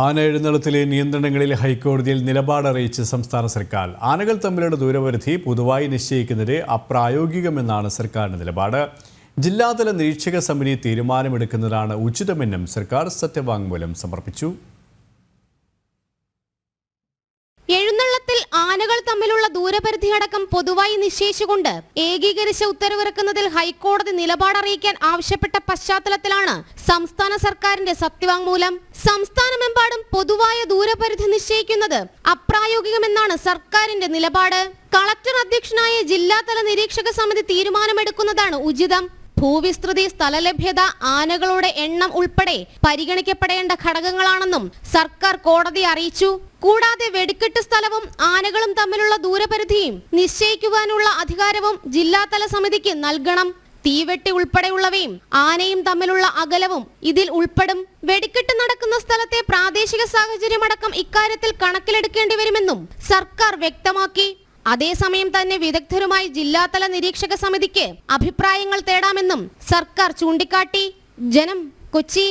ആന എഴുന്നള്ളത്തിലെ നിയന്ത്രണങ്ങളിൽ ഹൈക്കോടതിയിൽ നിലപാടറിയിച്ച് സംസ്ഥാന സർക്കാർ ആനകൾ തമ്മിലുള്ള ദൂരപരിധി പൊതുവായി നിശ്ചയിക്കുന്നത് അപ്രായോഗികമെന്നാണ് സർക്കാരിന്റെ നിലപാട്. ജില്ലാതല നിരീക്ഷക സമിതി തീരുമാനമെടുക്കുന്നതാണ് ഉചിതമെന്നും സർക്കാർ സത്യവാങ്മൂലം സമർപ്പിച്ചു. ആനകൾ തമ്മിലുള്ള ദൂരപരിധി അടക്കം പൊതുവായി നിശ്ചയിച്ചുകൊണ്ട് ഏകീകരിച്ച ഉത്തരവിറക്കുന്നതിൽ ഹൈക്കോടതി നിലപാടറിയിക്കാൻ ആവശ്യപ്പെട്ട പശ്ചാത്തലത്തിലാണ് സംസ്ഥാന സർക്കാരിന്റെ സത്യവാങ്മൂലം. സംസ്ഥാനമെമ്പാടും പൊതുവായ ദൂരപരിധി നിശ്ചയിക്കുന്നത് അപ്രായോഗികമെന്നാണ് സർക്കാരിന്റെ നിലപാട്. കളക്ടർ അധ്യക്ഷനായ ജില്ലാതല നിരീക്ഷക സമിതി തീരുമാനമെടുക്കുന്നതാണ് ഉചിതം. ഭൂവിസ്തൃതി സ്ഥലലഭ്യത ആനകളുടെ എണ്ണം ഉൾപ്പെടെ പരിഗണിക്കപ്പെടേണ്ട ഘടകങ്ങളാണെന്നും സർക്കാർ കോടതി അറിയിച്ചു. കൂടാതെ വെടിക്കെട്ട് സ്ഥലവും ആനകളും തമ്മിലുള്ള ദൂരപരിധിയും നിശ്ചയിക്കുവാനുള്ള അധികാരവും ജില്ലാതല സമിതിക്ക് നൽകണം. തീവെട്ടി ഉൾപ്പെടെയുള്ളവയും ആനയും തമ്മിലുള്ള അകലവും ഇതിൽ ഉൾപ്പെടും. വെടിക്കെട്ട് നടക്കുന്ന സ്ഥലത്തെ പ്രാദേശിക സാഹചര്യമടക്കം ഇക്കാര്യത്തിൽ കണക്കിലെടുക്കേണ്ടി വരുമെന്നും സർക്കാർ വ്യക്തമാക്കി. അതേസമയം തന്നെ വിദഗ്ധരുമായി ജില്ലാതല നിരീക്ഷക സമിതിക്ക് അഭിപ്രായങ്ങൾ തേടാമെന്നും സർക്കാർ ചൂണ്ടിക്കാട്ടി. ജനം കൊച്ചി.